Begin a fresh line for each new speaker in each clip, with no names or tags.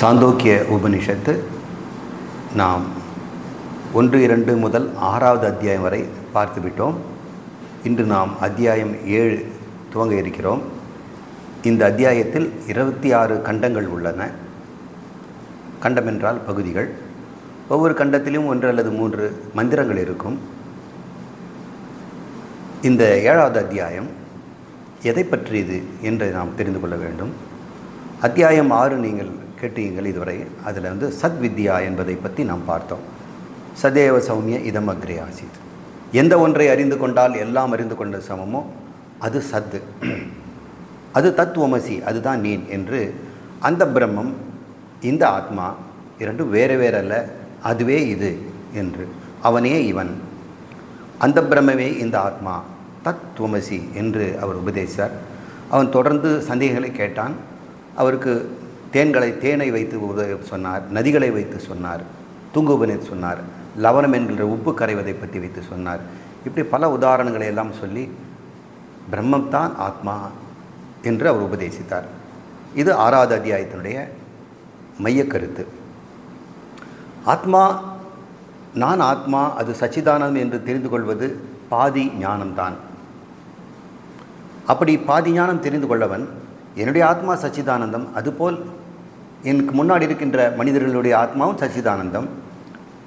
சாந்தோக்கிய உபனிஷத்து நாம் ஒன்று இரண்டு முதல் ஆறாவது அத்தியாயம் வரை பார்த்துவிட்டோம். இன்று நாம் அத்தியாயம் ஏழு துவங்க இருக்கிறோம். இந்த அத்தியாயத்தில் இருபத்தி ஆறு கண்டங்கள் உள்ளன. கண்டம் என்றால் பகுதிகள். ஒவ்வொரு கண்டத்திலும் ஒன்று அல்லது மூன்று மந்திரங்கள் இருக்கும். இந்த ஏழாவது அத்தியாயம் எதை பற்றியது என்று நாம் தெரிந்து கொள்ள வேண்டும். அத்தியாயம் ஆறு நீங்கள் கேட்டீங்கள் இதுவரை. அதில் வந்து சத் வித்யா என்பதை பற்றி நாம் பார்த்தோம். சதேவ சௌமிய இதம் அக்ரே ஆசித். எந்த ஒன்றை அறிந்து கொண்டால் எல்லாம் அறிந்து கொண்ட சமமோ அது சத்து. அது தத்துவமசி அதுதான் நீன் என்று அந்த பிரம்மம் இந்த ஆத்மா இரண்டும் வேறு வேறல்ல அதுவே இது என்று. அவனே இவன். அந்த பிரம்மமே இந்த ஆத்மா தத்துவமசி என்று அவர் உபதேசித்தார். அவன் தொடர்ந்து சந்தேகங்களை கேட்டான். அவருக்கு தேன்களை தேனை வைத்து சொன்னார் நதிகளை வைத்து சொன்னார் தூங்குபனை சொன்னார் லவணம் என்கிற உப்பு கரைவதை பற்றி வைத்து சொன்னார். இப்படி பல உதாரணங்களை எல்லாம் சொல்லி பிரம்மம் தான் ஆத்மா என்று அவர் உபதேசித்தார். இது ஆறாவது அத்தியாயத்தினுடைய மையக்கருத்து ஆத்மா நான் ஆத்மா அது சச்சிதானந்தம் என்று தெரிந்து கொள்வது பாதி ஞானம்தான். அப்படி பாதி ஞானம் தெரிந்து கொள்ளவன் என்னுடைய ஆத்மா சச்சிதானந்தம் அதுபோல் எனக்கு முன்னாடி இருக்கின்ற மனிதர்களுடைய ஆத்மாவும் சச்சிதானந்தம்.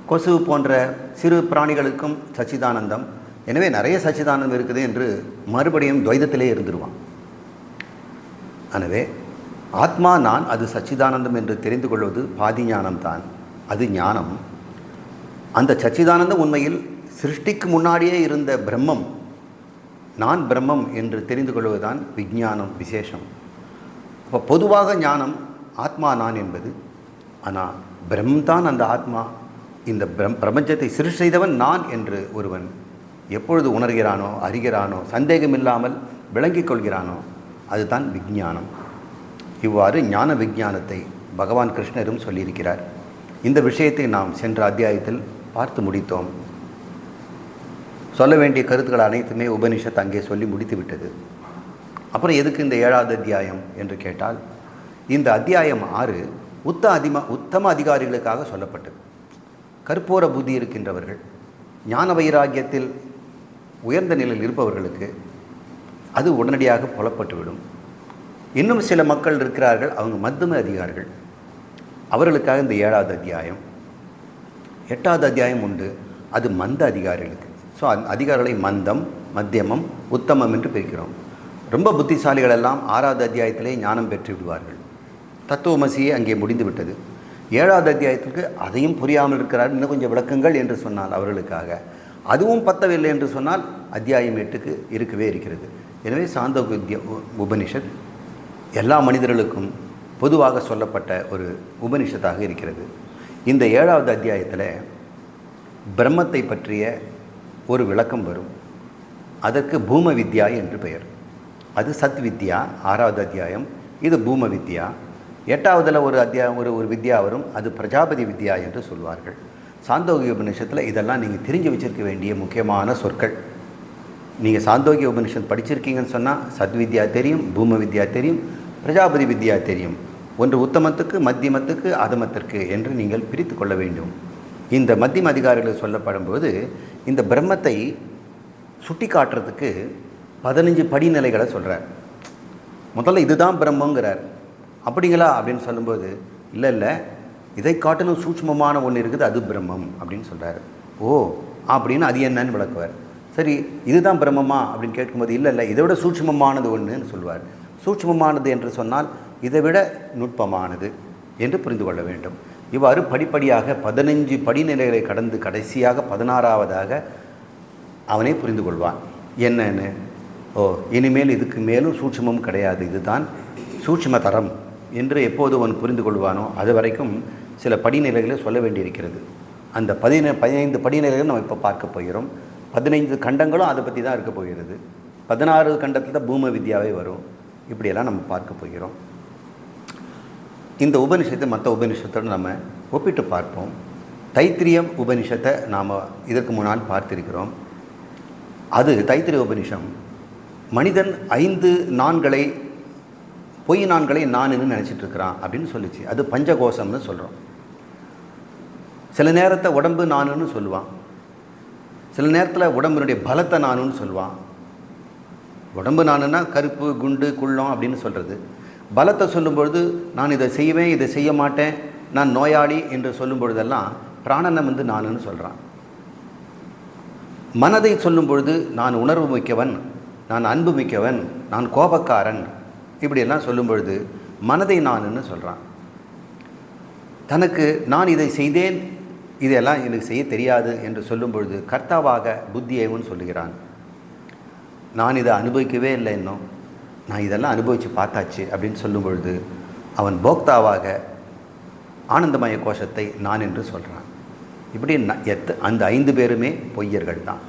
கொசு போன்ற சிறு பிராணிகளுக்கும் சச்சிதானந்தம். எனவே நிறைய சச்சிதானந்தம் இருக்குது என்று மறுபடியும் துவைதத்திலே இருந்துருவான். எனவே ஆத்மா நான் அது சச்சிதானந்தம் என்று தெரிந்து கொள்வது பாதி ஞானம்தான் அது ஞானம். அந்த சச்சிதானந்தம் உண்மையில் சிருஷ்டிக்கு முன்னாடியே இருந்த பிரம்மம் நான் பிரம்மம் என்று தெரிந்து கொள்வதுதான் விஞ்ஞானம் விசேஷம். அப்போ பொதுவாக ஞானம் ஆத்மா நான் என்பது. ஆனால் பிரம்மதான் அந்த ஆத்மா. இந்த பிரம் பிரபஞ்சத்தை சிறு செய்தவன் நான் என்று ஒருவன் எப்பொழுது உணர்கிறானோ அறிகிறானோ சந்தேகமில்லாமல் விளங்கிக் கொள்கிறானோ அதுதான் விஞ்ஞானம். இவ்வாறு ஞான விஞ்ஞானத்தை பகவான் கிருஷ்ணரும் சொல்லியிருக்கிறார். இந்த விஷயத்தை நாம் சென்ற அத்தியாயத்தில் பார்த்து முடித்தோம். சொல்ல வேண்டிய கருத்துக்கள் அனைத்துமே உபனிஷத் அங்கே சொல்லி முடித்து விட்டது அப்புறம் எதுக்கு இந்த ஏழாவது அத்தியாயம் என்று கேட்டால் இந்த அத்தியாயம் ஆறு உத்த அதிம உத்தம அதிகாரிகளுக்காக சொல்லப்பட்டது. கற்பூர புத்தி இருக்கின்றவர்கள் ஞான வைராக்கியத்தில் உயர்ந்த நிலையில் இருப்பவர்களுக்கு அது உடனடியாக புலப்பட்டுவிடும். இன்னும் சில மக்கள் இருக்கிறார்கள் அவங்க மத்தும அதிகாரிகள். அவர்களுக்காக இந்த ஏழாவது அத்தியாயம். எட்டாவது அத்தியாயம் உண்டு. அது மந்த அதிகாரிகளுக்கு. ஸோ அதிகாரிகளை மந்தம் மத்தியமம் உத்தமம் என்று பிரிக்கிறோம். ரொம்ப புத்திசாலிகள் எல்லாம் ஆறாவது அத்தியாயத்திலே ஞானம் பெற்று விடுவார்கள். தத்துவமசியே அங்கே முடிந்து விட்டது ஏழாவது அத்தியாயத்திற்கு அதையும் புரியாமல் இருக்கிறார். இன்னும் கொஞ்சம் விளக்குங்கள் என்று சொன்னால் அவர்களுக்காக. அதுவும் பத்தவில்லை என்று சொன்னால் அத்தியாயம் எட்டுக்கு இருக்கவே இருக்கிறது. எனவே சாந்த வித்யா உபனிஷத் எல்லா மனிதர்களுக்கும் பொதுவாக சொல்லப்பட்ட ஒரு உபனிஷத்தாக இருக்கிறது. இந்த ஏழாவது அத்தியாயத்தில் பிரம்மத்தை பற்றிய ஒரு விளக்கம் வரும். அதற்கு பூம வித்யா என்று பெயர். அது சத் வித்யா ஆறாவது அத்தியாயம். இது பூம வித்யா. எட்டாவதில் ஒரு அத்தியா ஒரு ஒரு வித்யா வரும். அது பிரஜாபதி வித்யா என்று சொல்வார்கள். சாந்தோகிய உபநிஷத்தில் இதெல்லாம் நீங்கள் தெரிஞ்சு வச்சிருக்க வேண்டிய முக்கியமான சொற்கள். நீங்கள் சாந்தோகிய உபனிஷத் படிச்சிருக்கீங்கன்னு சொன்னால் சத்வித்யா தெரியும் பூம வித்யா தெரியும் பிரஜாபதி வித்யா தெரியும். ஒன்று உத்தமத்துக்கு மத்தியமத்துக்கு அதமத்திற்கு என்று நீங்கள் பிரித்து கொள்ள வேண்டும். இந்த மத்தியம அதிகாரிகள் சொல்லப்படும்போது இந்த பிரம்மத்தை சுட்டி காட்டுறதுக்கு பதினஞ்சு படிநிலைகளை சொல்கிறார் முதல்ல இதுதான் பிரம்மங்கிறார். அப்படிங்களா? அப்படின்னு சொல்லும்போது இல்லை இல்லை. இதை காட்டிலும் சூட்சமமான ஒன்று இருக்குது அது பிரம்மம் அப்படின்னு சொல்கிறார் ஓ அப்படின்னு அது என்னன்னு விளக்குவார். சரி இதுதான் பிரம்மமா? அப்படின்னு கேட்கும்போது இல்லை இல்லை. இதை விட சூட்சமமானது ஒன்றுன்னு சொல்லுவார். சூட்சமமானது என்று சொன்னால் இதை விட நுட்பமானது என்று புரிந்து கொள்ள வேண்டும். இவ்வாறு படிப்படியாக பதினஞ்சு படிநிலைகளை கடந்து கடைசியாக பதினாறாவதாக அவனே புரிந்து கொள்வான். என்னன்னு? ஓ இனிமேல் இதுக்கு மேலும் சூட்சமும் கிடையாது. இதுதான் சூட்சம தரம். என்று எப்போது அவன் புரிந்து கொள்வானோ அது வரைக்கும் சில படிநிலைகளை சொல்ல வேண்டியிருக்கிறது. அந்த பதின பதினைந்து படிநிலைகள் நம்ம இப்போ பார்க்க போகிறோம். பதினைந்து கண்டங்களும் அதை பற்றி தான் இருக்க போகிறது. பதினாறு கண்டத்தில் தான் பூம வித்யாவே வரும். இப்படியெல்லாம் நம்ம பார்க்க போகிறோம். இந்த உபனிஷத்தை மற்ற உபனிஷத்தோடு நம்ம ஒப்பிட்டு பார்ப்போம். தைத்திரியம் உபனிஷத்தை நாம் இதற்கு முன்னால் பார்த்திருக்கிறோம். அது தைத்திரிய உபனிஷம் மனிதன் ஐந்து நான்களை பொய் நான்களை நானுன்னு நினச்சிட்டு இருக்கிறான் அப்படின்னு சொல்லிச்சு. அது பஞ்சகோஷம்னு சொல்கிறோம் சில நேரத்தை உடம்பு நானுன்னு சொல்லுவான். சில நேரத்தில் உடம்பினுடைய பலத்தை நானுன்னு சொல்லுவான். உடம்பு நானுன்னா கருப்பு குண்டு குள்ளம் அப்படின்னு சொல்கிறது பலத்தை சொல்லும்பொழுது நான் இதை செய்வேன் இதை செய்ய மாட்டேன் நான் நோயாளி என்று சொல்லும் பொழுதெல்லாம் பிராணனை வந்து நானுன்னு சொல்கிறான் மனதை சொல்லும் பொழுது நான் உணர்வு மிக்கவன் நான் அன்பு மிக்கவன் நான் கோபக்காரன் இப்படியெல்லாம் சொல்லும் பொழுது மனதை நானுன்னு சொல்கிறான் தனக்கு நான் இதை செய்தேன் இதெல்லாம் எனக்கு செய்ய தெரியாது என்று சொல்லும் பொழுது கர்த்தாவாக புத்தியேவன் சொல்லுகிறான். நான் இதை அனுபவிக்கவே இல்லை இன்னும். நான் இதெல்லாம் அனுபவித்து பார்த்தாச்சு அப்படின்னு சொல்லும் பொழுது அவன் போக்தாவாக ஆனந்தமய கோஷத்தை நான் என்று சொல்கிறான் இப்படி ந எத்த அந்த ஐந்து பேருமே பொய்யர்கள் தான்.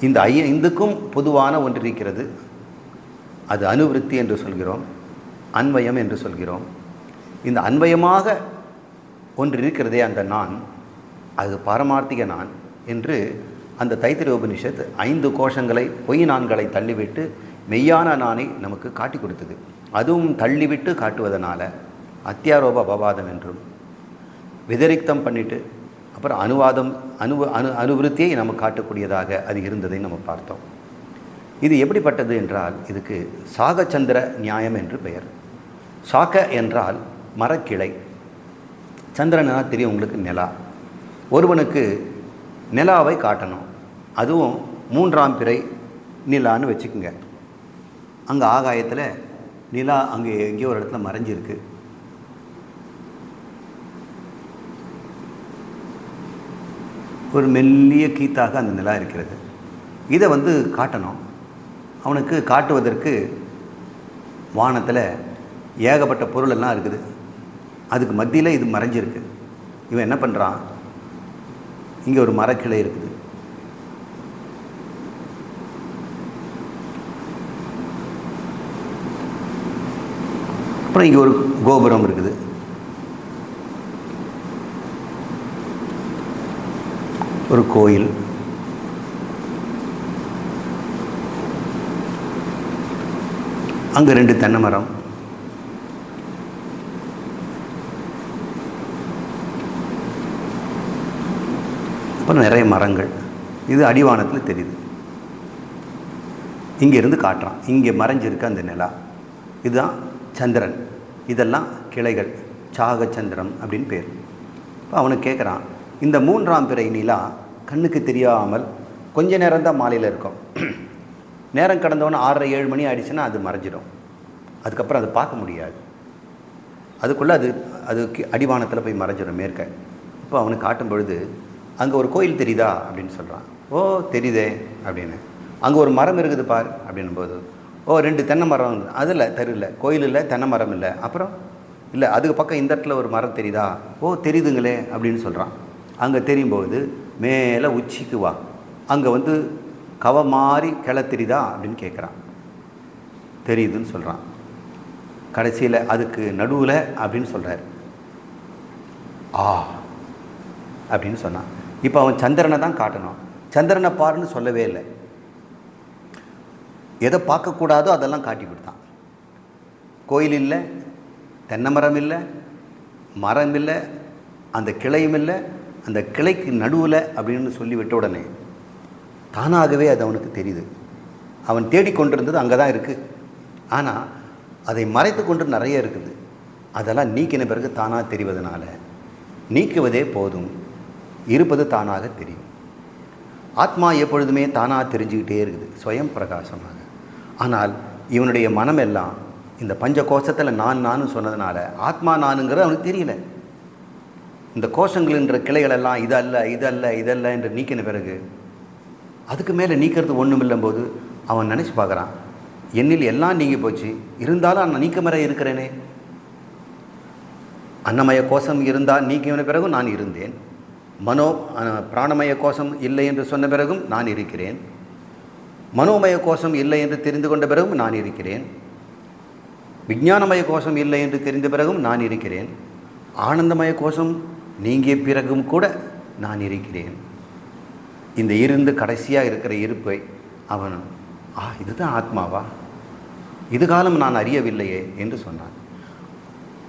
இந்த ஐ ஐந்துக்கும் பொதுவான ஒன்று இருக்கிறது அது அனுவிருத்தி என்று சொல்கிறோம் அன்வயம் என்று சொல்கிறோம். இந்த அன்வயமாக ஒன்று இருக்கிறதே அந்த நான் அது பாரமார்த்திக நான் என்று அந்த தைத்திரிய உபனிஷத் ஐந்து கோஷங்களை பொய் நான்களை தள்ளிவிட்டு மெய்யான நானை நமக்கு காட்டி கொடுத்தது. அதுவும் தள்ளிவிட்டு காட்டுவதனால் அத்தியாரோப அபவாதம் என்றும் விதரிக்தம் பண்ணிவிட்டு அப்புறம் அனுவாதம் அனு அனு அனுவிருத்தியை நம்ம காட்டக்கூடியதாக அது இருந்ததை நம்ம பார்த்தோம். இது எப்படிப்பட்டது என்றால் இதுக்கு சாகச்சந்திர நியாயம் என்று பெயர். சாக்க என்றால் மரக்கிளை. சந்திரனா தெரியும் உங்களுக்கு நிலா. ஒருவனுக்கு நிலாவை காட்டணும். அதுவும் மூன்றாம் பிறை நிலான்னு வச்சுக்கோங்க. அங்கே ஆகாயத்தில் நிலா அங்கே எங்கேயோ ஒரு இடத்துல மறைஞ்சிருக்கு. ஒரு மெல்லிய கீத்தாக அந்த நிலா இருக்கிறது. இதை வந்து காட்டணும். அவனுக்கு காட்டுவதற்கு வானத்தில் ஏகப்பட்ட பொருள் எல்லாம் இருக்குது. அதுக்கு மத்தியில் இது மறைஞ்சிருக்கு. இவன் என்ன பண்ணுறான் இங்கே ஒரு மரக்கிளை இருக்குது. அப்புறம் இங்கே ஒரு கோபுரம் இருக்குது. ஒரு கோயில். அங்கே ரெண்டு தென்னை மரம். அப்புறம் நிறைய மரங்கள். இது அடிவானத்தில் தெரியுது. இங்கே இருந்து காட்டுறான். இங்கே மறைஞ்சிருக்க அந்த நிலா. இதுதான் சந்திரன். இதெல்லாம் கிளைகள். சாகச்சந்திரம் அப்படின்னு பேர். இப்போ அவனுக்கு கேட்குறான் இந்த மூன்றாம் பிறை நிலா கண்ணுக்கு தெரியாமல் கொஞ்ச நேரம் தான் மாலையில் இருக்கும். நேரம் கடந்தவொன்னே ஆறரை ஏழு மணி ஆயிடுச்சுன்னா அது மறைஞ்சிடும். அதுக்கப்புறம் அதை பார்க்க முடியாது. அதுக்குள்ளே அது அது கி- அடிவானத்தில் போய் மறைஞ்சிடும் மேற்க. இப்போ அவனுக்கு காட்டும் பொழுது அங்கே ஒரு கோயில் தெரியுதா அப்படின்னு சொல்கிறான் ஓ தெரியுதே அப்படின்னு. அங்கே ஒரு மரம் இருக்குது பார் அப்படின்னும் போது ஓ ரெண்டு தென்னை மரம் அதில் தெருவில் கோயில் இல்லை தென்னை மரம் இல்லை. அப்புறம் இல்லை அதுக்கு பக்கம் இந்த இடத்துல ஒரு மரம் தெரியுதா? ஓ தெரியுதுங்களே அப்படின்னு சொல்கிறான் அங்கே தெரியும்போது மேலே உச்சிக்கு வா. அங்கே வந்து கவ மாறி கிளை தெரியுதா அப்படின்னு கேட்குறான் தெரியுதுன்னு சொல்கிறான் கடைசியில் அதுக்கு நடுவில் அப்படின்னு சொல்கிறார் ஆ அப்படின்னு சொன்னான். இப்போ அவன் சந்திரனை தான் காட்டணும். சந்திரனை பாருன்னு சொல்லவே இல்லை. எதை பார்க்கக்கூடாதோ அதெல்லாம் காட்டி கொடுத்தான். கோயில் இல்லை தென்னை மரம் இல்லை மரம் இல்லை அந்த கிளையும் இல்லை அந்த கிளைக்கு நடுவில் அப்படின்னு சொல்லி விட்ட உடனே தானாகவே அது அவனுக்கு தெரியுது. அவன் தேடிக்கொண்டிருந்தது அங்கே தான் இருக்குது ஆனால் அதை மறைத்து கொண்டு நிறைய இருக்குது. அதெல்லாம் நீக்கின பிறகு தானாக தெரிவதனால நீக்குவதே போதும். இருப்பது தானாக தெரியும். ஆத்மா எப்பொழுதுமே தானாக தெரிஞ்சுக்கிட்டே இருக்குது சுயம் பிரகாசமாக. ஆனால் இவனுடைய மனமெல்லாம் இந்த பஞ்ச கோஷத்தில் நான் நானும் சொன்னதுனால ஆத்மா நானுங்கிறது அவனுக்கு தெரியல. இந்த கோஷங்கள் என்ற கிளைகளெல்லாம் இதல்ல இதல்ல இதல்ல என்று நீக்கின பிறகு அதுக்கு மேலே நீக்கிறது ஒன்றும் போது அவன் நினச்சி பார்க்குறான் என்னில் எல்லாம் நீங்கி போச்சு இருந்தாலும் நான் நீக்கமர இருக்கிறேனே? அன்னமய கோஷம் இருந்தால் நீக்கின பிறகும் நான் இருந்தேன். மனோ பிராணமய கோஷம் இல்லை என்று சொன்ன பிறகும் நான் இருக்கிறேன். மனோமய கோஷம் இல்லை என்று தெரிந்து கொண்ட பிறகும் நான் இருக்கிறேன். விஞ்ஞானமய கோஷம் இல்லை என்று தெரிந்த பிறகும் நான் இருக்கிறேன். ஆனந்தமய கோஷம் நீங்கிய பிறகும் கூட நான் இருக்கிறேன். இந்த இருந்து கடைசியாக இருக்கிற இருப்பை அவன் ஆ இதுதான் ஆத்மாவா? இது காலம் நான் அறியவில்லையே என்று சொன்னான்.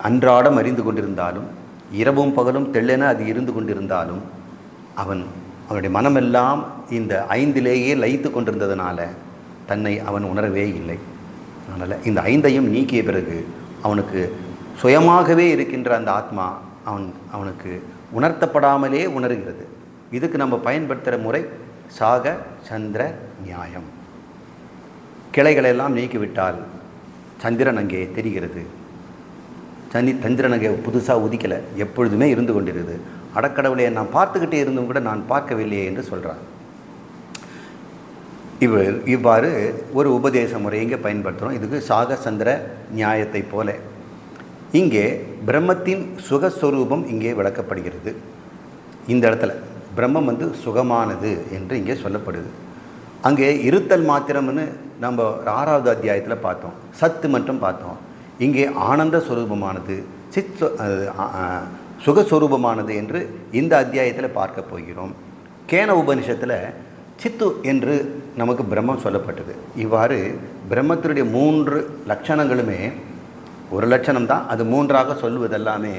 அன்றாடம் அறிந்து கொண்டிருந்தாலும் இரவும் பகலும் தெள்ளென அது இருந்து கொண்டிருந்தாலும் அவன் அவனுடைய மனமெல்லாம் இந்த ஐந்திலேயே லயித்து கொண்டிருந்ததுனால தன்னை அவன் உணரவே இல்லை. அதனால் இந்த ஐந்தையும் நீக்கிய பிறகு அவனுக்கு சுயமாகவே இருக்கின்ற அந்த ஆத்மா அவன் அவனுக்கு உணர்த்தப்படாமலே உணர்கிறது. இதுக்கு நம்ம பயன்படுத்துகிற முறை சாக சந்திர நியாயம். கிளைகளெல்லாம் நீக்கிவிட்டால் சந்திரன் அங்கே தெரிகிறது. சனி சந்திரன் அங்கே புதுசாக உதிக்கலை எப்பொழுதுமே இருந்து கொண்டிருது. அடக்கடவுளையை நான் பார்த்துக்கிட்டே இருந்தும் கூட நான் பார்க்கவில்லையே என்று சொல்கிறார் இவர் இவ்வாறு ஒரு உபதேச முறை இங்கே பயன்படுத்துகிறோம் இதுக்கு சாக சந்திர நியாயத்தை போல. இங்கே பிரம்மத்தின் சுகஸ்வரூபம் இங்கே விளக்கப்படுகிறது. இந்த இடத்துல. பிரம்மம் வந்து சுகமானது என்று இங்கே சொல்லப்படுது. அங்கே இருத்தல் மாத்திரம்னு நம்ம ஆறாவது அத்தியாயத்தில் பார்த்தோம். சத்து மட்டும் பார்த்தோம். இங்கே ஆனந்த ஸ்வரூபமானது சித் சுகஸ்வரூபமானது என்று இந்த அத்தியாயத்தில் பார்க்க போகிறோம். கேன உபனிஷத்தில் சித்து என்று நமக்கு பிரம்மம் சொல்லப்பட்டது. இவ்வாறு பிரம்மத்தினுடைய மூன்று லட்சணங்களுமே ஒரு லட்சணம் தான் அது மூன்றாக சொல்லுவதெல்லாமே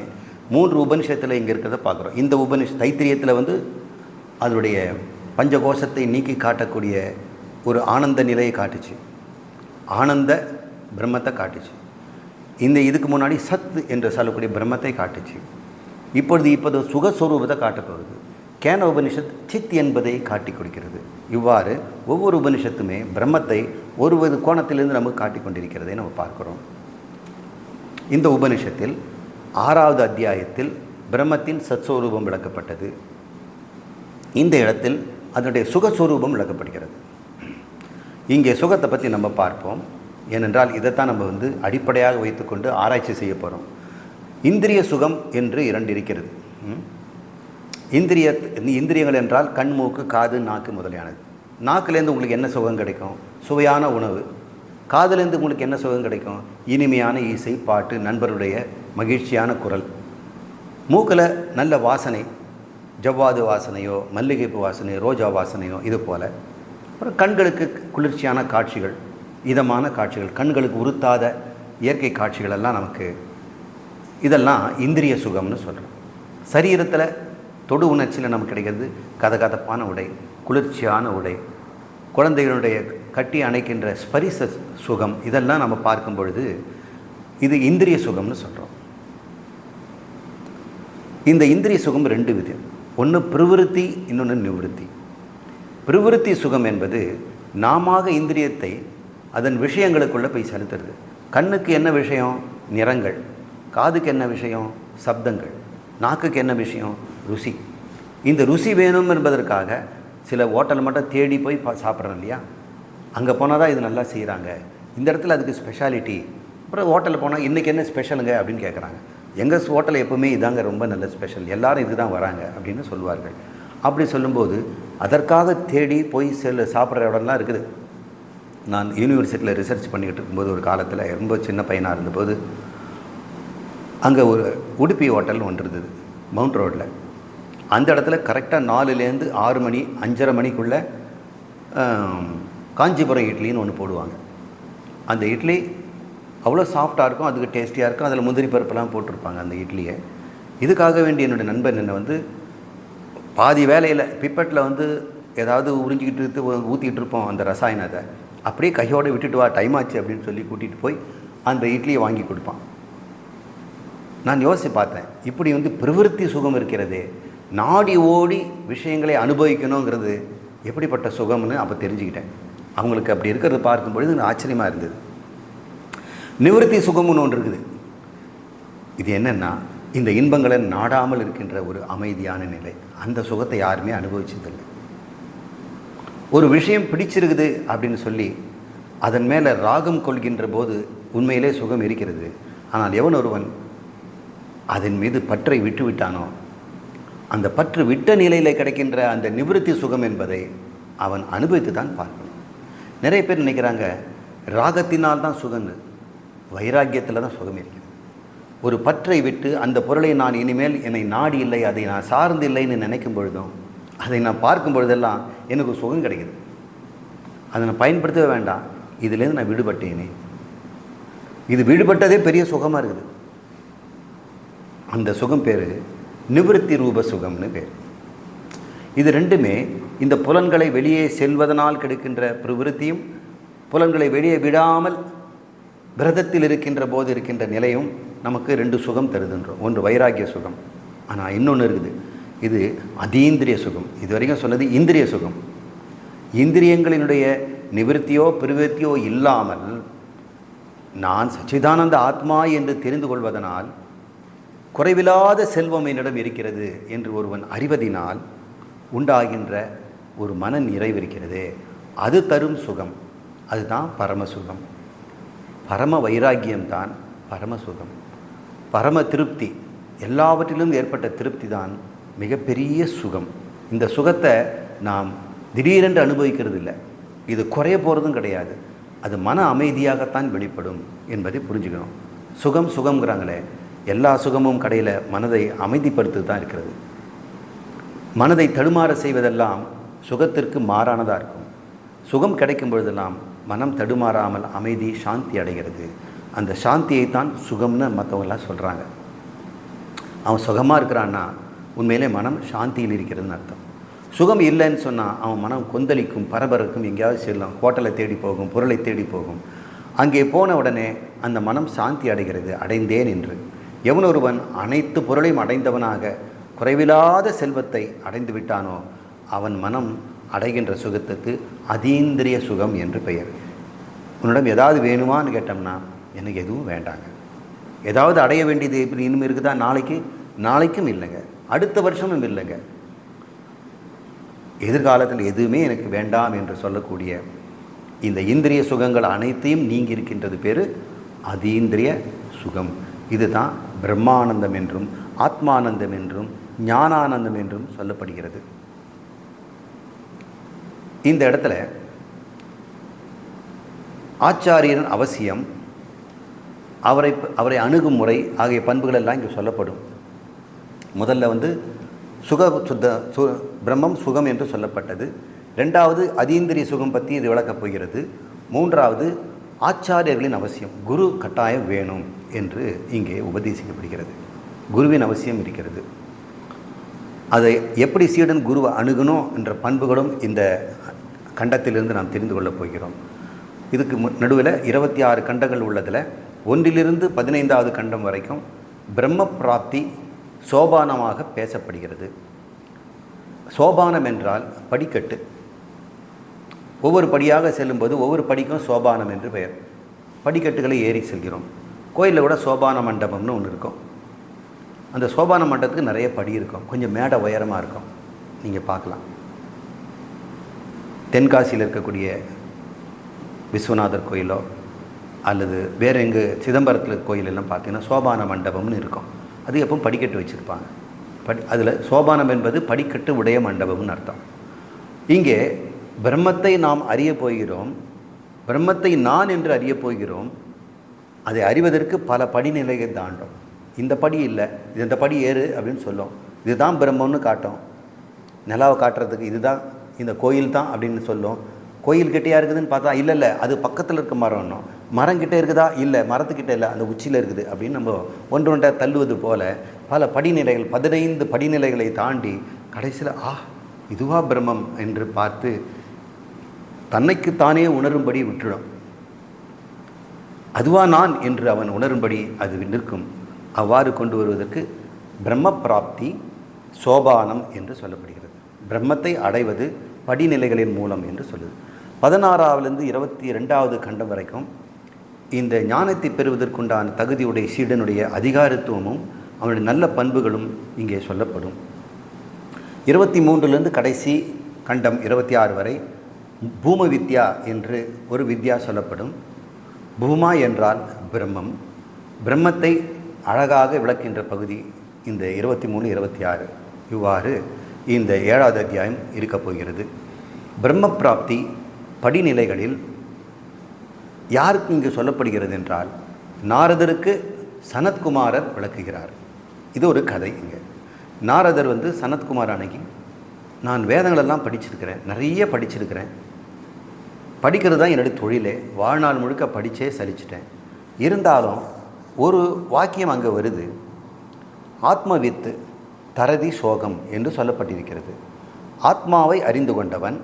மூன்று உபனிஷத்தில் இங்கே இருக்கிறத பார்க்குறோம். இந்த உபனிஷ தைத்திரியத்தில் வந்து அதனுடைய பஞ்சகோஷத்தை நீக்கி காட்டக்கூடிய ஒரு ஆனந்த நிலையை காட்டுச்சு. ஆனந்த பிரம்மத்தை காட்டுச்சு. இந்த இதுக்கு முன்னாடி சத் என்று சொல்லக்கூடிய பிரம்மத்தை காட்டுச்சு. இப்பொழுது இப்போது சுகஸ்வரூபத்தை காட்டப்போகுது கேன உபனிஷத் சித் என்பதை காட்டி கொடுக்கிறது. இவ்வாறு ஒவ்வொரு உபனிஷத்துமே பிரம்மத்தை ஒரு கோணத்திலிருந்து நமக்கு காட்டி கொண்டிருக்கிறதை நம்ம பார்க்குறோம். இந்த உபனிஷத்தில் ஆறாவது அத்தியாயத்தில் பிரம்மத்தின் சத்ஸ்வரூபம் விளக்கப்பட்டது. இந்த இடத்தில் அதனுடைய சுகஸ்வரூபம் விளக்கப்படுகிறது இங்கே சுகத்தை பற்றி நம்ம பார்ப்போம். ஏனென்றால் இதைத்தான் நம்ம வந்து அடிப்படையாக வைத்துக்கொண்டு ஆராய்ச்சி செய்ய போகிறோம் இந்திரிய சுகம் என்று இரண்டு இருக்கிறது. இந்திரிய இந்திரியங்கள் என்றால் கண் மூக்கு காது நாக்கு முதலியானது. நாக்குலேருந்து உங்களுக்கு என்ன சுகம் கிடைக்கும்? சுவையான உணவு. காதுலேருந்து உங்களுக்கு என்ன சுகம் கிடைக்கும்? இனிமையான இசை பாட்டு நண்பருடைய மகிழ்ச்சியான குரல். மூக்கில் நல்ல வாசனை ஜவ்வாது வாசனையோ மல்லிகைப்பூ வாசனையோ ரோஜா வாசனையோ இது போல். அப்புறம் கண்களுக்கு குளிர்ச்சியான காட்சிகள் இதமான காட்சிகள் கண்களுக்கு உறுத்தாத இயற்கை காட்சிகள் எல்லாம் நமக்கு இதெல்லாம் இந்திரிய சுகம்னு சொல்கிறோம் சரீரத்தில் தொடு உணர்ச்சியில் நமக்கு கிடைக்கிறது கதகதப்பான உடை குளிர்ச்சியான உடை குழந்தைகளுடைய கட்டி அணைக்கின்ற ஸ்பரிச சுகம் இதெல்லாம் நம்ம பார்க்கும் பொழுது இது இந்திரிய சுகம்னு சொல்கிறோம் இந்த இந்திரிய சுகம் ரெண்டு விதம். ஒன்று பிரவிருத்தி இன்னொன்று நிவிருத்தி. பிரவிருத்தி சுகம் என்பது நாமாக இந்திரியத்தை அதன் விஷயங்களுக்குள்ளே போய் செலுத்துறது. கண்ணுக்கு என்ன விஷயம்? நிறங்கள். காதுக்கு என்ன விஷயம்? சப்தங்கள். நாக்குக்கு என்ன விஷயம்? ருசி. இந்த ருசி வேணும் என்பதற்காக சில ஹோட்டல் மட்டும் தேடி போய் பா சாப்பிட்றோம் இல்லையா? அங்கே போனால் தான் இது நல்லா செய்கிறாங்க இந்த இடத்துல அதுக்கு ஸ்பெஷாலிட்டி அப்புறம் ஹோட்டலில் போனால் இன்றைக்கி என்ன ஸ்பெஷலுங்க அப்படின்னு கேட்குறாங்க எங்கள் ஹோட்டலில் எப்போவுமே இதாங்க ரொம்ப நல்ல ஸ்பெஷல் எல்லாரும் இதுக்கு தான் வராங்க அப்படின்னு சொல்லுவார்கள் அப்படி சொல்லும்போது அதற்காக தேடி போய் செல்ல சாப்பிட்ற இடம்லாம் இருக்குது. நான் யூனிவர்சிட்டியில் ரிசர்ச் பண்ணிக்கிட்டு இருக்கும்போது ஒரு காலத்தில் ரொம்ப சின்ன பையனாக இருந்தபோது அங்கே ஒரு உடுப்பி ஹோட்டல் ஒன்று இருந்தது மவுண்ட் ரோட்டில் அந்த இடத்துல கரெக்டாக நாலுலேருந்து ஆறு மணி அஞ்சரை மணிக்குள்ளே காஞ்சிபுரம் இட்லின்னு ஒன்று போடுவாங்க. அந்த இட்லி அவ்வளோ சாஃப்டாக இருக்கும் அதுக்கு டேஸ்டியாக இருக்கும். அதில் முந்திரி பருப்பெல்லாம் போட்டிருப்பாங்க அந்த இட்லியை. இதுக்காக வேண்டி என்னுடைய நண்பன் என்னை வந்து பாதி வேலையில் பிப்பட்டில் வந்து ஏதாவது உறிஞ்சிக்கிட்டு இருந்து ஊற்றிக்கிட்டு இருப்போம் அந்த ரசாயனத்தை அப்படியே கையோடு விட்டுட்டு வா டைம் ஆச்சு அப்படின்னு சொல்லி கூட்டிகிட்டு போய் அந்த இட்லியை வாங்கி கொடுப்பான். நான் யோசித்து பார்த்தேன் இப்படி வந்து பிரவிற்த்தி சுகம் இருக்கிறதே. நாடி ஓடி விஷயங்களை அனுபவிக்கணுங்கிறது எப்படிப்பட்ட சுகம்னு அப்போ தெரிஞ்சுக்கிட்டேன். அவங்களுக்கு அப்படி இருக்கிறத பார்க்கும்பொழுது எனக்கு ஆச்சரியமாக இருந்தது. நிவிருத்தி சுகம்னு ஒன்று இருக்குது. இது என்னென்னா இந்த இன்பங்களை நாடாமல் இருக்கின்ற ஒரு அமைதியான நிலை. அந்த சுகத்தை யாருமே அனுபவிச்சதில்லை. ஒரு விஷயம் பிடிச்சிருக்குது அப்படின்னு சொல்லி அதன் மேலே ராகம் கொள்கின்ற போது உண்மையிலே சுகம் இருக்கிறது. ஆனால் எவன் ஒருவன் அதன் மீது பற்றை விட்டு விட்டானோ அந்த பற்று விட்ட நிலையில் கிடைக்கின்ற அந்த நிவிருத்தி சுகம் என்பதை அவன் அனுபவித்து தான் பார்க்கணும். நிறைய பேர் நினைக்கிறாங்க ராகத்தினால் தான் சுகங்கள் வைராக்கியத்தில் தான் சுகம் இருக்கிறது ஒரு பற்றை விட்டு அந்த பொருளை நான் இனிமேல் என்னை நாடி இல்லை அதை நான் சார்ந்து இல்லைன்னு நினைக்கும் பொழுதும் அதை நான் பார்க்கும் பொழுதெல்லாம் எனக்கு சுகம் கிடைக்குது. அதை நான் பயன்படுத்தவே வேண்டாம். இதுலேருந்து நான் விடுபட்டேனே. இது விடுபட்டதே பெரிய சுகமாக இருக்குது. அந்த சுகம் பேர் நிவிருத்தி ரூப சுகம்னு பேர். இது ரெண்டுமே இந்த புலன்களை வெளியே செல்வதனால் கிடைக்கின்ற பிரவிருத்தியும் புலன்களை வெளியே விடாமல் விரதத்தில் இருக்கின்ற போது இருக்கின்ற நிலையும் நமக்கு ரெண்டு சுகம் தருதுன்றோம். ஒன்று வைராக்கிய சுகம். ஆனால் இன்னொன்று இருக்குது. இது அதீந்திரிய சுகம். இது வரைக்கும் சொன்னது இந்திரிய சுகம். இந்திரியங்களினுடைய நிவிருத்தியோ பிரவிருத்தியோ இல்லாமல் நான் சச்சிதானந்த ஆத்மா என்று தெரிந்து கொள்வதனால் குறைவில்லாத செல்வம் என்னிடம் இருக்கிறது என்று ஒருவன் அறிவதினால் உண்டாகின்ற ஒரு மன நிறைவு இருக்கிறது. அது தரும் சுகம். அதுதான் பரமசுகம் பரம வைராக்கியம்தான் பரமசுகம். பரம திருப்தி எல்லாவற்றிலும் ஏற்பட்ட திருப்தி தான் மிகப்பெரிய சுகம். இந்த சுகத்தை நாம் திடீரென்று அனுபவிக்கிறது இல்லை இது குறைய போகிறதும் கிடையாது. அது மன அமைதியாகத்தான் வெளிப்படும் என்பதை புரிஞ்சுக்கணும். சுகம் சுகம்ங்கிறாங்களே எல்லா சுகமும் கடையில் மனதை அமைதிப்படுத்தி தான் இருக்கிறது. மனதை தடுமாற செய்வதெல்லாம் சுகத்திற்கு மாறானதாக இருக்கும். சுகம் கிடைக்கும் பொழுதெல்லாம் மனம் தடுமாறாமல் அமைதி சாந்தி அடைகிறது. அந்த சாந்தியை தான் சுகம்னு மற்றவங்களாம் சொல்கிறாங்க அவன் சுகமாக இருக்கிறான்னா உண்மையிலே மனம் சாந்தியில் இருக்கிறதுன்னு அர்த்தம். சுகம் இல்லைன்னு சொன்னால் அவன் மனம் கொந்தளிக்கும் பரபரக்கும் எங்கேயாவது செல்லும். ஹோட்டலை தேடி போகும் பொருளை தேடி போகும். அங்கே போன உடனே அந்த மனம் சாந்தி அடைகிறது அடைந்தேன் என்று எவனொருவன் அனைத்து பொருளையும் அடைந்தவனாக குறைவில்லாத செல்வத்தை அடைந்து விட்டானோ அவன் மனம் அடைகின்ற சுகத்துக்கு அதீந்திரிய சுகம் என்று பெயர். உன்னிடம் ஏதாவது வேணுமான்னு கேட்டோம்னா எனக்கு எதுவும் வேண்டாங்க. ஏதாவது அடைய வேண்டியது இப்படி இன்னும் இருக்குதா? நாளைக்கு நாளைக்கும் இல்லைங்க. அடுத்த வருஷமும் இல்லைங்க. எதிர்காலத்தில் எதுவுமே எனக்கு வேண்டாம் என்று சொல்லக்கூடிய இந்த இந்திரிய சுகங்கள் அனைத்தையும் நீங்கி இருக்கின்றது பேர் அதீந்திரிய சுகம். இதுதான் பிரம்மானந்தம் என்றும் ஆத்மானந்தம் என்றும் ஞானானந்தம் என்றும் சொல்லப்படுகிறது. இந்த இடத்துல ஆச்சாரியன் அவசியம் அவரை அவரை அணுகும் முறை ஆகிய பண்புகள் எல்லாம் இங்கே சொல்லப்படும். முதல்ல வந்து சுக சுத்த சு பிரம்மம் சுகம் என்று சொல்லப்பட்டது. ரெண்டாவது அதீந்திரிய சுகம் பற்றி இது விளக்கப் போகிறது. மூன்றாவது ஆச்சாரியர்களின் அவசியம் குரு கட்டாயம் வேணும் என்று இங்கே உபதேசிக்கப்படுகிறது. குருவின் அவசியம் இருக்கிறது. அதை எப்படி சீடன் குருவை அணுகணும் என்ற பண்புகளும் இந்த கண்டத்திலிருந்து நாம் தெரிந்து கொள்ளப் போகிறோம். இதுக்கு நடுவில் இருபத்தி ஆறு கண்டங்கள் உள்ளதில் ஒன்றிலிருந்து பதினைந்தாவது கண்டம் வரைக்கும் பிரம்ம பிராப்தி சோபானமாக பேசப்படுகிறது. சோபானம் என்றால் படிக்கட்டு. ஒவ்வொரு படியாக செல்லும்போது ஒவ்வொரு படிக்கும் சோபானம் என்று பெயர். படிக்கட்டுகளை ஏறி செல்கிறோம். கோயிலில் கூட சோபான மண்டபம்னு ஒன்று இருக்கும். அந்த சோபான மண்டபத்துக்கு நிறைய படி இருக்கும். கொஞ்சம் மேடை உயரமாக இருக்கும். நீங்கள் பார்க்கலாம். தென்காசியில் இருக்கக்கூடிய விஸ்வநாதர் கோயிலோ அல்லது வேறு எங்கே சிதம்பரத்தில் கோயிலெல்லாம் பார்த்தீங்கன்னா சோபான மண்டபம்னு இருக்கும். அது எப்பவும் படிக்கட்டு வச்சுருப்பாங்க. படி அதில் சோபானம் என்பது படிக்கட்டு உடைய மண்டபம்னு அர்த்தம். இங்கே பிரம்மத்தை நாம் அறிய போகிறோம். பிரம்மத்தை நான் என்று அறிய போகிறோம். அதை அறிவதற்கு பல படிநிலையை தாண்டும். இந்த படி இல்லை இது இந்த படி ஏறு அப்படின்னு சொல்லும். இதுதான் பிரம்மம்னு காட்டும். நிலாவை காட்டுறதுக்கு இதுதான் இந்த கோயில் தான் அப்படின்னு சொல்லும். கோயில் கிட்டேயா இருக்குதுன்னு பார்த்தா இல்லை இல்லை அது பக்கத்தில் இருக்க மரம் மரம் கிட்டே இருக்குதா? இல்லை மரத்துக்கிட்ட இல்லை அந்த உச்சியில் இருக்குது. அப்படின்னு நம்ம ஒன்று ஒன்றை தள்ளுவது போல பல படிநிலைகள் பதினைந்து படிநிலைகளை தாண்டி கடைசியில் ஆ இதுவா பிரம்மம்? என்று பார்த்து தன்னைக்கு தானே உணரும்படி விட்டுடும். அதுவா நான்? என்று அவன் உணரும்படி அது நிற்கும். அவ்வாறு கொண்டு வருவதற்கு பிரம்ம பிராப்தி சோபானம் என்று சொல்லப்படுகிறது. பிரம்மத்தை அடைவது படிநிலைகளின் மூலம் என்று சொல்லுது. பதினாறாவிலிருந்து இருபத்தி ரெண்டாவது கண்டம் வரைக்கும் இந்த ஞானத்தை பெறுவதற்குண்டான தகுதியுடைய சீடனுடைய அதிகாரத்துவமும் அவனுடைய நல்ல பண்புகளும் இங்கே சொல்லப்படும். இருபத்தி மூன்றுலேருந்து கடைசி கண்டம் இருபத்தி ஆறு வரை பூம வித்யா என்று ஒரு வித்யா சொல்லப்படும். பூமா என்றால் பிரம்மம். பிரம்மத்தை அழகாக விளக்கின்ற பகுதி இந்த இருபத்தி மூணு இருபத்தி ஆறு இவ்வாறு இந்த ஏழாவது அத்தியாயம் இருக்கப் போகிறது. பிரம்ம பிராப்தி படிநிலைகளில் யாருக்கு இங்கு சொல்லப்படுகிறது என்றால் நாரதருக்கு சனத்குமாரர் விளக்குகிறார். இது ஒரு கதை இங்கே. நாரதர் வந்து சனத்குமார் அணுகி நான் வேதங்களெல்லாம் படிச்சிருக்கிறேன் நிறைய படிச்சிருக்கிறேன். படிக்கிறது தான் என்னுடைய தொழிலே. வாழ்நாள் முழுக்க படித்தே சலிச்சிட்டேன் இருந்தாலும் ஒரு வாக்கியம் அங்கே வருது. ஆத்மவித்து தரதி சோகம் என்று சொல்லப்பட்டிருக்கிறது. ஆத்மாவை அறிந்து கொண்டவன்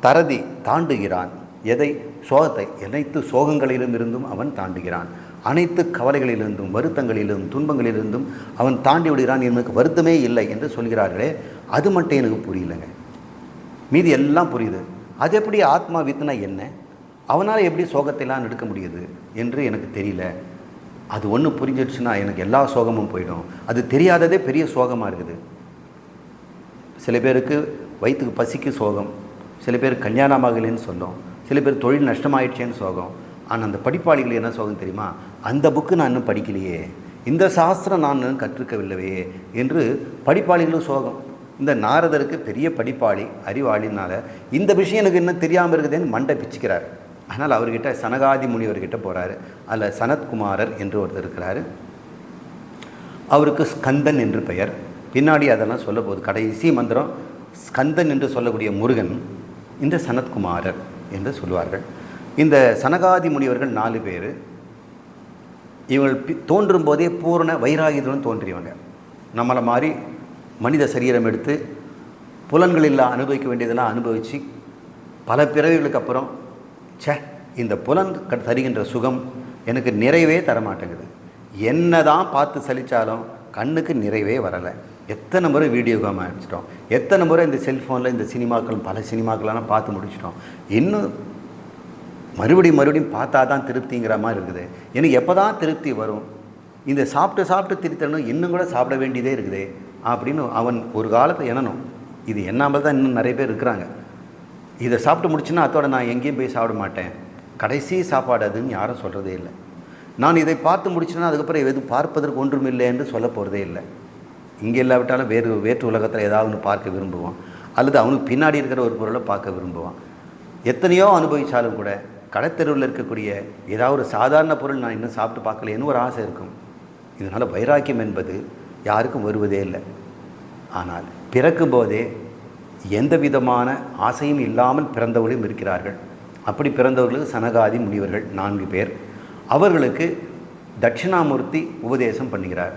தரதி தாண்டுகிறான். எதை? சோகத்தை. அனைத்து சோகங்களிலும் இருந்தும் அவன் தாண்டுகிறான். அனைத்து கவலைகளிலிருந்தும் வருத்தங்களிலிருந்தும் துன்பங்களிலிருந்தும் அவன் தாண்டி விடுகிறான் எனக்கு வருத்தமே இல்லை என்று சொல்கிறார்களே. அது மட்டும் எனக்கு புரியலைங்க. மீதி எல்லாம் புரியுது. அது எப்படி ஆத்மா வித்துனா என்ன? அவனால் எப்படி சோகத்தைலாம் எடுக்க முடியுது என்று எனக்கு தெரியல. அது ஒன்று புரிஞ்சிடுச்சுன்னா எனக்கு எல்லா சோகமும் போயிடும். அது தெரியாததே பெரிய சோகமாக இருக்குது. சில பேருக்கு வயிற்றுக்கு பசிக்கு சோகம். சில பேர் கல்யாணம் ஆகலைன்னு சொல்லும் சில பேர் தொழில் நஷ்டமாயிடுச்சேன்னு சோகம். ஆனால் அந்த படிப்பாளிகள் என்ன சோகம் தெரியுமா? அந்த புக்கு நான் இன்னும் படிக்கலையே. இந்த சாஸ்திரம் நான் இன்னும் கற்றுக்கவில்லையே என்று படிப்பாளிகளும் சோகம். இந்த நாரதருக்கு பெரிய படிப்பாளி அறிவாளினால இந்த விஷயம் எனக்கு இன்னும் தெரியாமல் இருக்குதுன்னு மண்டை பிச்சுக்கிறார். ஆனால் அவர்கிட்ட சனகாதி முனிவர்கிட்ட போகிறாரு அதில் சனத்குமாரர் என்று ஒருத்தர் இருக்கிறாரு. அவருக்கு ஸ்கந்தன் என்று பெயர். பின்னாடி அதெல்லாம் சொல்ல போகுது. கடைசி மந்திரம் ஸ்கந்தன் என்று சொல்லக்கூடிய முருகன் இந்த சனத்குமாரர் என்று சொல்லுவார்கள். இந்த சனகாதி முனிவர்கள் நாலு பேர். இவங்கள் தோன்றும் போதே பூரண வைராகியத்துடன் தோன்றியவங்க. நம்மளை மாதிரி மனித சரீரம் எடுத்து புலன்களில் அனுபவிக்க வேண்டியதெல்லாம் அனுபவித்து பல பிறவிகளுக்கு அப்புறம் ச்சே இந்த புலன் தருகின்ற சுகம் எனக்கு நிறைவே தர மாட்டேங்குது என்ன தான் பார்த்து சலித்தாலும் கண்ணுக்கு நிறைவே வரலை. எத்தனை முறை வீடியோ கேம் அடிச்சிட்டோம் எத்தனை முறை இந்த செல்ஃபோனில் இந்த சினிமாக்கள் பல சினிமாக்கள்லாம் பார்த்து முடிச்சிட்டோம். இன்னும் மறுபடியும் மறுபடியும் பார்த்தா தான் திருப்திங்கிற மாதிரி இருக்குது. எனக்கு எப்போ தான் திருப்தி வரும்? இந்த சாப்பிட்டு சாப்பிட்டு திருத்தணும் இன்னும் கூட சாப்பிட வேண்டியதே இருக்குது. அப்படின்னு அவன் ஒரு காலத்தை எண்ணணும். இது எண்ணாமல் தான் இன்னும் நிறைய பேர் இருக்கிறாங்க. இதை சாப்பிட்டு முடிச்சுன்னா அதோட நான் எங்கேயும் போய் சாப்பிட மாட்டேன். கடைசி சாப்பாடு அதுன்னு யாரும் சொல்கிறதே இல்லை. நான் இதை பார்த்து முடிச்சுன்னா அதுக்கப்புறம் எதுவும் பார்ப்பதற்கு ஒன்றும் இல்லை என்று சொல்ல போகிறதே இல்லை. இங்கே இல்லாவிட்டாலும் வேறு வேற்று உலகத்தில் ஏதாவது ஒன்று பார்க்க விரும்புவான். அல்லது அவனுக்கு பின்னாடி இருக்கிற ஒரு பொருளை பார்க்க விரும்புவான். எத்தனையோ அனுபவித்தாலும் கூட கடைத்தெருவில் இருக்கக்கூடிய ஏதாவது ஒரு சாதாரண பொருள் நான் இன்னும் சாப்பிட்டு பார்க்கலையேன்னு ஒரு ஆசை இருக்கும். இதனால் வைராக்கியம் என்பது யாருக்கும் வருவதே இல்லை. ஆனால் பிறக்கும் போதே எந்த விதமான ஆசையும் இல்லாமல் பிறந்தவர்களும் இருக்கிறார்கள். அப்படி பிறந்தவர்களுக்கு சனகாதி முனிவர்கள் நான்கு பேர். அவர்களுக்கு தட்சிணாமூர்த்தி உபதேசம் பண்ணுகிறார்.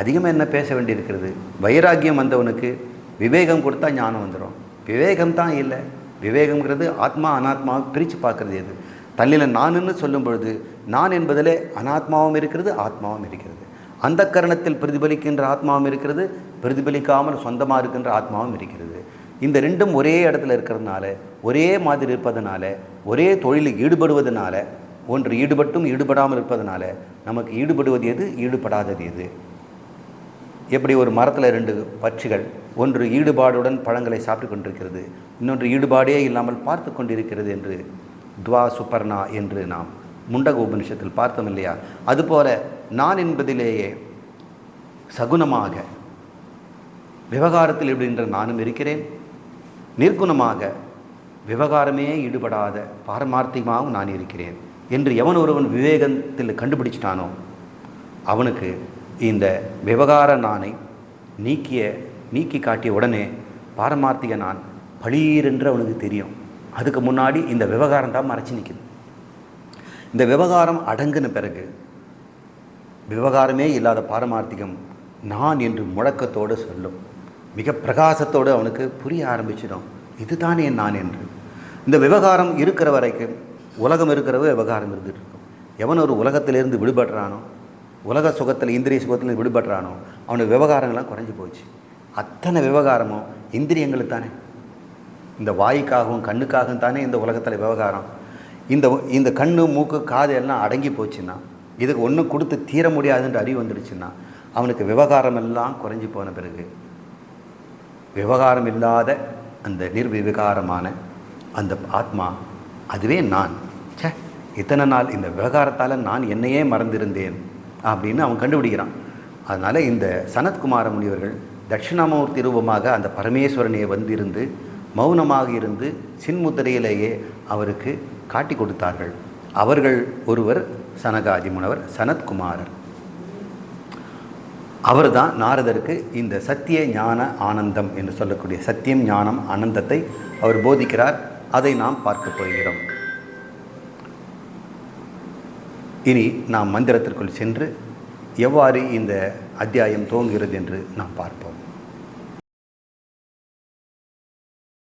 அதிகமாக என்ன பேச வேண்டியிருக்கிறது? வைராக்கியம் வந்தவனுக்கு விவேகம் கொடுத்தா ஞானம் வந்துடும் விவேகம் தான் இல்லை. விவேகங்கிறது ஆத்மா அனாத்மாவை பிரித்து பார்க்குறது எது? தன்னில் நானுன்னு சொல்லும் பொழுது நான் என்பதிலே அனாத்மாவும் இருக்கிறது ஆத்மாவும் இருக்கிறது. அந்த கரணத்தில் பிரதிபலிக்கின்ற ஆத்மாவும் இருக்கிறது பிரதிபலிக்காமல் சொந்தமாக இருக்கின்ற ஆத்மாவும் இருக்கிறது. இந்த ரெண்டும் ஒரே இடத்துல இருக்கிறதுனால ஒரே மாதிரி இருப்பதனால ஒரே தொழிலில் ஈடுபடுவதனால ஒன்று ஈடுபட்டும் ஈடுபடாமல் இருப்பதனால நமக்கு ஈடுபடுவது எது? ஈடுபடாதது எது? எப்படி ஒரு மரத்தில் ரெண்டு பட்சிகள் ஒன்று ஈடுபாடுடன் பழங்களை சாப்பிட்டு கொண்டிருக்கிறது இன்னொன்று ஈடுபாடே இல்லாமல் பார்த்து கொண்டிருக்கிறது என்று துவா சுப்பர்ணா என்று நாம் முண்டக உபனிஷத்தில் பார்த்தோம் இல்லையா? அதுபோல நான் என்பதிலேயே சகுனமாக விவகாரத்தில் இப்படின்ற நானும் இருக்கிறேன். நிர்குணமாக விவகாரமே ஈடுபடாத பாரமார்த்திகமாகவும் நான் இருக்கிறேன். என்று எவன் ஒருவன் விவேகத்தில் கண்டுபிடிச்சிட்டானோ அவனுக்கு இந்த விவகார நானை நீக்கிய நீக்கி காட்டிய உடனே பாரமார்த்திக நான் பளீரென்று அவனுக்கு தெரியும். அதுக்கு முன்னாடி இந்த விவகாரம் தான் மறைச்சி நிற்குது இந்த விவகாரம் அடங்கின பிறகு விவகாரமே இல்லாத பாரமார்த்திகம் நான் என்று முழக்கத்தோடு சொல்லும். மிக பிரகாசத்தோடு அவனுக்கு புரிய ஆரம்பிச்சிடும். இதுதானே நான் என்று. இந்த விவகாரம் இருக்கிற வரைக்கும் உலகம் இருக்கிற விவகாரம் இருந்துகிட்டு இருக்கும். எவன் ஒரு உலகத்திலேருந்து விடுபடுறானோ உலக சுகத்தில் இந்திரிய சுகத்தில் விடுபடுறானோ அவனுக்கு விவகாரங்கள்லாம் குறைஞ்சி போச்சு. அத்தனை விவகாரமும் இந்திரியங்களுக்கு தானே. இந்த வாய்க்காகவும் கண்ணுக்காகவும் தானே இந்த உலகத்தில் விவகாரம். இந்த இந்த கண்ணு மூக்கு காது எல்லாம் அடங்கி போச்சுன்னா இதுக்கு ஒன்றும் கொடுத்து தீர முடியாதுன்ற அறிவு வந்துடுச்சுன்னா அவனுக்கு விவகாரம் எல்லாம் குறைஞ்சி போன பிறகு விவகாரம் இல்லாத அந்த நிர்விவகாரமான அந்த ஆத்மா அதுவே நான். சே இத்தனை நாள் இந்த விவகாரத்தால் நான் என்னையே மறந்திருந்தேன் அப்படின்னு அவன் கண்டுபிடிக்கிறான். அதனால் இந்த சனத்குமார முனிவர்கள் தட்சிணாமூர்த்தி ரூபமாக அந்த பரமேஸ்வரனை வந்திருந்து மௌனமாக இருந்து சின்முத்திரையிலேயே அவருக்கு காட்டி கொடுத்தார்கள். அவர்கள் ஒருவர் சனகாதி முனவர் சனத்குமாரர். அவர்தான் நாரதருக்கு இந்த சத்திய ஞான ஆனந்தம் என்று சொல்லக்கூடிய சத்தியம் ஞானம் ஆனந்தத்தை அவர் போதிக்கிறார். அதை நாம் பார்க்க போகிறோம். இனி நாம் மந்திரத்திற்குள் சென்று எவ்வாறு இந்த அத்தியாயம் துவங்குகிறது என்று நாம் பார்ப்போம்.